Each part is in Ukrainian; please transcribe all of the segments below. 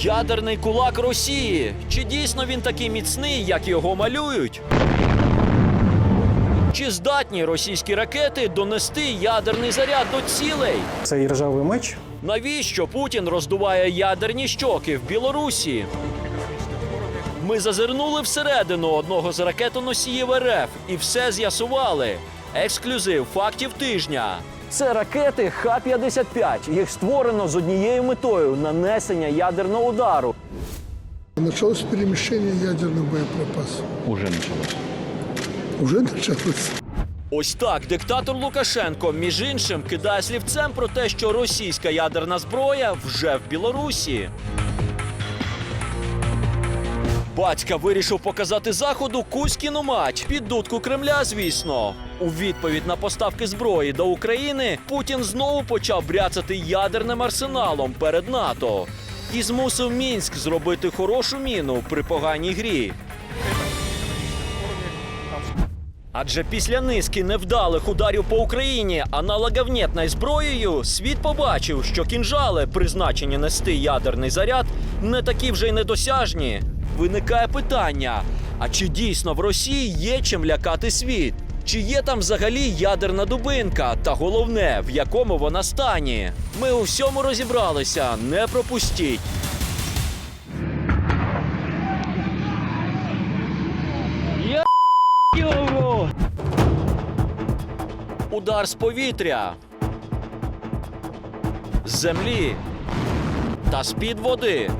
Ядерний кулак Росії. Чи дійсно він такий міцний, як його малюють? Чи здатні російські ракети донести ядерний заряд до цілей? Цей ржавий меч Навіщо Путін роздуває ядерні щоки в Білорусі? Ми зазирнули всередину одного з ракетоносіїв РФ і все з'ясували. Ексклюзив фактів тижня. Це ракети Х-55. Їх створено з однією метою нанесення ядерного удару. Началось перемещение ядерных боеприпасов. Уже началось. Уже началось. Ось так диктатор Лукашенко, між іншим, кидає слівцем про те, що російська ядерна зброя вже в Білорусі. Батька вирішив показати заходу Кузькіну мать під дудку Кремля, звісно. У відповідь на поставки зброї до України Путін знову почав бряцати ядерним арсеналом перед НАТО і змусив Мінськ зробити хорошу міну при поганій грі. Адже після низки невдалих ударів по Україні аналоговнєтною зброєю світ побачив, що кінжали, призначені нести ядерний заряд, не такі вже й недосяжні. Виникає питання: а чи дійсно в Росії є чим лякати світ? Чи є там взагалі ядерна дубинка? Та головне, в якому вона стані? Ми у всьому розібралися. Не пропустіть. Удар з повітря. З землі. Та з-під води.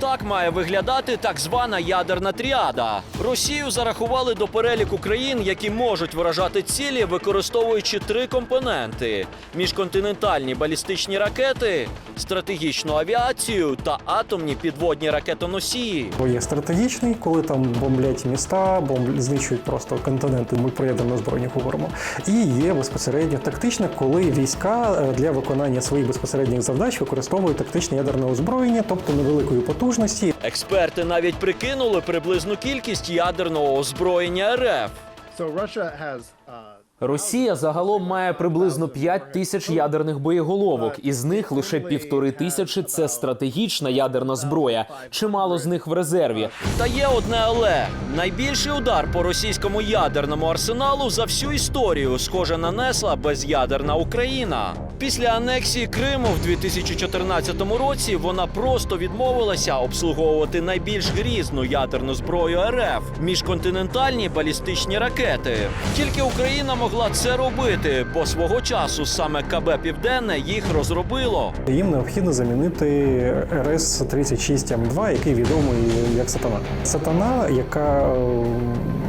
Так має виглядати так звана ядерна тріада. Росію зарахували до переліку країн, які можуть вражати цілі, використовуючи три компоненти: міжконтинентальні балістичні ракети, стратегічну авіацію та атомні підводні ракетоносії. є стратегічний, коли там бомблять міста, бомб... знищують просто континенти. Ми про ядерну збройні говоримо. І є безпосередньо тактичне, коли війська е, для виконання своїх безпосередніх завдач використовують тактичне ядерне озброєння, тобто невеликої потужності. Експерти навіть прикинули приблизну кількість ядерного озброєння РФ. Uh, Росія загалом має приблизно 5 тисяч ядерних боєголовок, із них лише півтори тисячі це стратегічна ядерна зброя. Чимало з них в резерві. Та є одне але найбільший удар по російському ядерному арсеналу за всю історію, схоже, нанесла безядерна Україна. Після анексії Криму в 2014 році вона просто відмовилася обслуговувати найбільш грізну ядерну зброю РФ міжконтинентальні балістичні ракети. Тільки Україна могла це робити, бо свого часу саме КБ Південне їх розробило. Їм необхідно замінити РС 36 М2, який відомий як Сатана. Сатана, яка,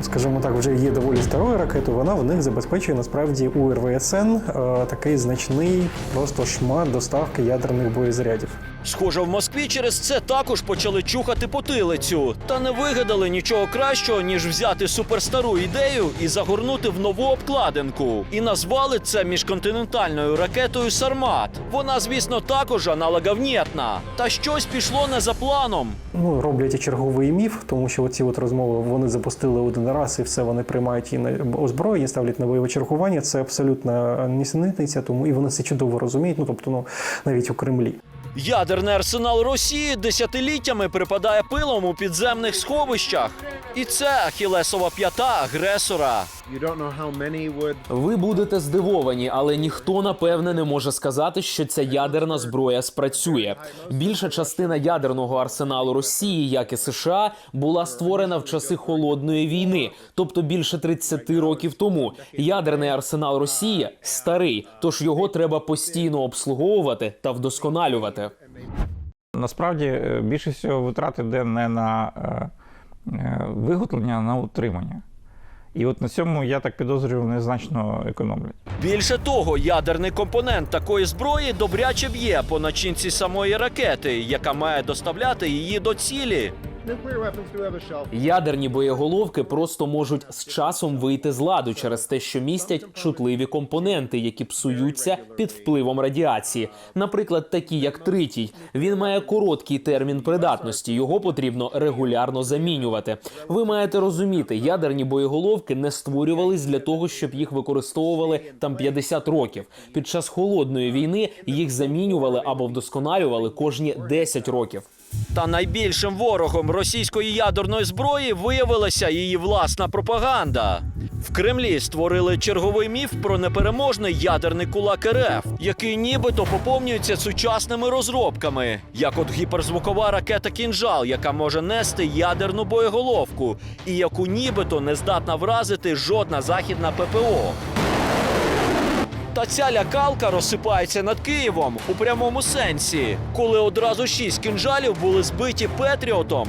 скажімо так, вже є доволі старою ракетою, вона в них забезпечує насправді у РВСН е, такий значний просто шмат доставки ядерних боєзарядів. Схоже, в Москві через це також почали чухати потилицю, та не вигадали нічого кращого, ніж взяти суперстару ідею і загорнути в нову обкладинку. І назвали це міжконтинентальною ракетою Сармат. Вона, звісно, також аналоговнєтна. Та щось пішло не за планом. Ну, роблять і черговий міф, тому що оці от розмови вони запустили один раз і все вони приймають і на озброєння, ставлять на бойове чергування. Це абсолютно нісенітниця, тому і вони це чудово розуміють. Ну тобто, ну навіть у Кремлі. Ядерний арсенал Росії десятиліттями припадає пилом у підземних сховищах. І це ахілесова п'ята агресора. You don't know how many would Ви будете здивовані, але ніхто напевне не може сказати, що ця ядерна зброя спрацює. Більша частина ядерного арсеналу Росії, як і США, була створена в часи холодної війни, тобто більше 30 років тому. Ядерний арсенал Росії старий, тож його треба постійно обслуговувати та вдосконалювати. Насправді е, більше всього витрат йде не на е, е, виготовлення, а на утримання. І от на цьому, я так підозрюю, вони значно економлять. Більше того, ядерний компонент такої зброї добряче б'є по начинці самої ракети, яка має доставляти її до цілі. Ядерні боєголовки просто можуть з часом вийти з ладу через те, що містять чутливі компоненти, які псуються під впливом радіації. Наприклад, такі як тритій. Він має короткий термін придатності. Його потрібно регулярно замінювати. Ви маєте розуміти, ядерні боєголовки не створювались для того, щоб їх використовували там 50 років. Під час холодної війни їх замінювали або вдосконалювали кожні 10 років. Та найбільшим ворогом російської ядерної зброї виявилася її власна пропаганда. В Кремлі створили черговий міф про непереможний ядерний кулак РФ, який нібито поповнюється сучасними розробками, як от гіперзвукова ракета Кінжал, яка може нести ядерну боєголовку, і яку нібито не здатна вразити жодна західна ППО. Та ця лякалка розсипається над Києвом у прямому сенсі, коли одразу шість кінжалів були збиті Петріотом.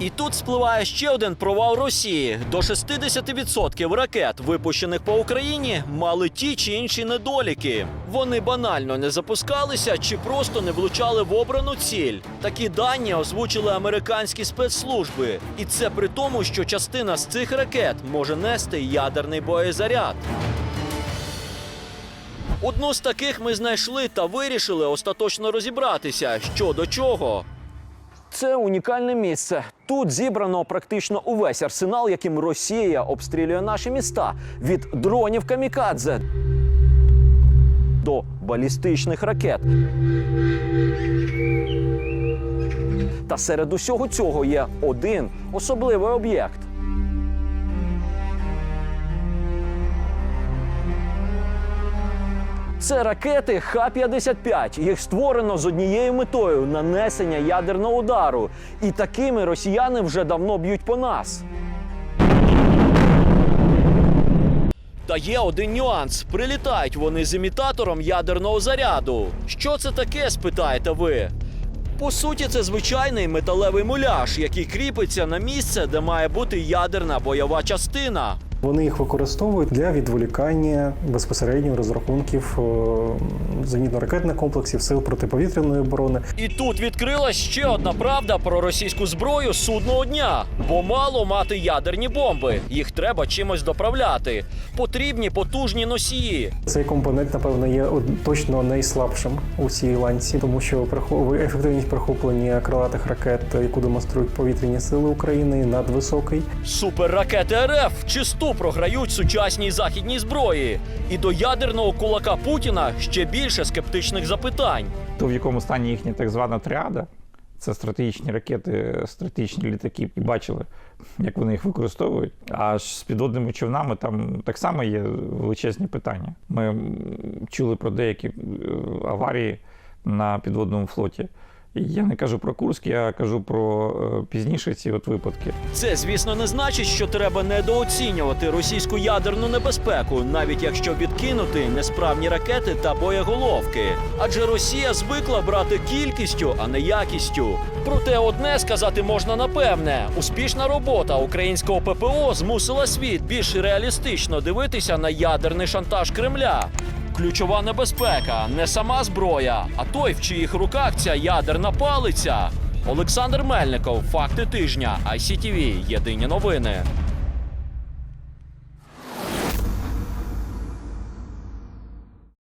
І тут спливає ще один провал Росії. До 60% ракет, випущених по Україні, мали ті чи інші недоліки. Вони банально не запускалися чи просто не влучали в обрану ціль. Такі дані озвучили американські спецслужби. І це при тому, що частина з цих ракет може нести ядерний боєзаряд. Одну з таких ми знайшли та вирішили остаточно розібратися, що до чого. Це унікальне місце. Тут зібрано практично увесь арсенал, яким Росія обстрілює наші міста від дронів камікадзе до балістичних ракет. Та серед усього цього є один особливий об'єкт. Це ракети Х-55. Їх створено з однією метою нанесення ядерного удару. І такими росіяни вже давно б'ють по нас. Та є один нюанс: прилітають вони з імітатором ядерного заряду. Що це таке, спитаєте ви? По суті, це звичайний металевий муляж, який кріпиться на місце, де має бути ядерна бойова частина. Вони їх використовують для відволікання безпосередньо розрахунків е, зенітно-ракетних комплексів сил протиповітряної оборони. І тут відкрилась ще одна правда про російську зброю судного дня. Бо мало мати ядерні бомби. Їх треба чимось доправляти. Потрібні потужні носії. Цей компонент, напевно, є точно найслабшим у цій ланці, тому що ефективність прихоплення крилатих ракет, яку демонструють повітряні сили України, надвисокий. Суперракети РФ програють сучасній західній зброї. І до ядерного кулака Путіна ще більше скептичних запитань. То, в якому стані їхня так звана тріада, це стратегічні ракети, стратегічні літаки, і бачили, як вони їх використовують. А ж з підводними човнами там так само є величезні питання. Ми чули про деякі е, аварії на підводному флоті. Я не кажу про Курськ, я кажу про е, пізніше ці от випадки. Це, звісно, не значить, що треба недооцінювати російську ядерну небезпеку, навіть якщо відкинути несправні ракети та боєголовки. Адже Росія звикла брати кількістю, а не якістю. Проте одне сказати можна напевне: успішна робота українського ППО змусила світ більш реалістично дивитися на ядерний шантаж Кремля. Ключова небезпека не сама зброя, а той, в чиїх руках ця ядерна палиця. Олександр Мельников, факти тижня, ICTV, Єдині новини.